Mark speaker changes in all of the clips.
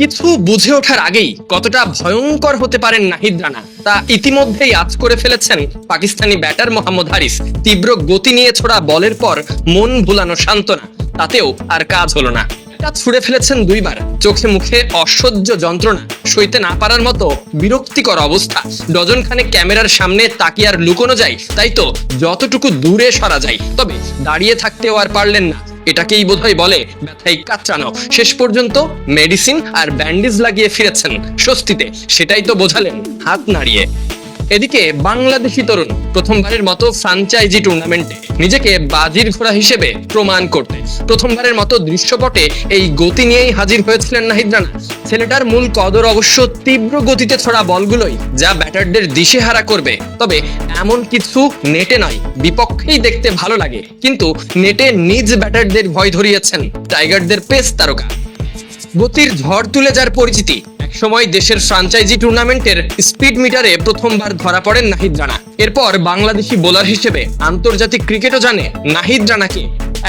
Speaker 1: কিছু বুঝে ওঠার আগেই কতটা ভয়ঙ্কর হতে পারেন নাহিদ রানা, তা ইতিমধ্যেই আজ করে ফেলেছেন পাকিস্তানি ব্যাটার মোহাম্মদ হারিস। তীব্র গতি নিয়ে ছোড়া বলের পর মন ভুলানো সান্ত্বনা, তাতেও আর কাজ হলো না। ছুড়ে ফেলেছেন দুইবার, চোখে মুখে অসহ্য যন্ত্রণা, সইতে না পারার মতো বিরক্তিকর অবস্থা। ডজন খানে ক্যামেরার সামনে তাকিয়ে আর লুকোনো যায়, তাই তো যতটুকু দূরে সরা যায়। তবে দাঁড়িয়ে থাকতেও আর পারলেন না। এটাকেই বোধহয় বলে ব্যথায় কাতরানো। শেষ পর্যন্ত মেডিসিন আর ব্যান্ডেজ লাগিয়ে ফিরেছেন স্বস্তিতে, সেটাই তো বোঝালেন হাত নাড়িয়ে। এদিকে বাংলাদেশি তরুণ প্রথমবারের মতো ফ্রাঞ্চাইজি টুর্নামেন্টে নিজেকে বাজির ঘোড়া হিসেবে প্রমাণ করতে। প্রথমবারের মতো দৃশ্যপটে এই গতি নিয়েই হাজির হয়েছিলেন নাহিদ রানা। ছেলেটার মূল কদর অবশ্য তীব্র গতিতে ছড়া বলগুলোই যা ব্যাটারদের দিশেহারা করবে। তবে এমন কিছু নেটে নয়, বিপক্ষেই দেখতে ভালো লাগে। কিন্তু নেটে নিজ ব্যাটারদের ভয় ধরিয়েছেন টাইগারদের পেস তারকা। গতির ঝড় তুলে যার পরিচিতি একসময় দেশের ফ্রাঞ্চাইজি টুর্নামেন্টের স্পিড মিটারে প্রথমবার ধরা পড়েন নাহিদ রানা। এরপর বাংলাদেশি বোলার হিসেবে আন্তর্জাতিক ক্রিকেটও জানে নাহিদ রানাকে।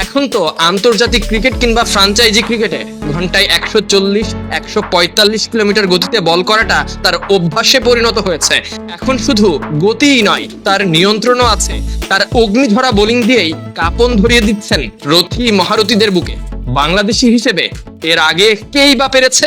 Speaker 1: এখন তো আন্তর্জাতিক ক্রিকেট কিংবা ফ্রাঞ্চাইজি ক্রিকেটে ঘন্টায় একশো চল্লিশ, একশো পঁয়তাল্লিশ কিলোমিটার গতিতে বল করাটা তার অভ্যাসে পরিণত হয়েছে। এখন শুধু গতিই নয়, তার নিয়ন্ত্রণও আছে। তার অগ্নিঝরা বোলিং দিয়েই কাপন ধরিয়ে দিচ্ছেন রথী মহারথীদের বুকে। বাংলাদেশি হিসেবে এর আগে কেই বা পেরেছে?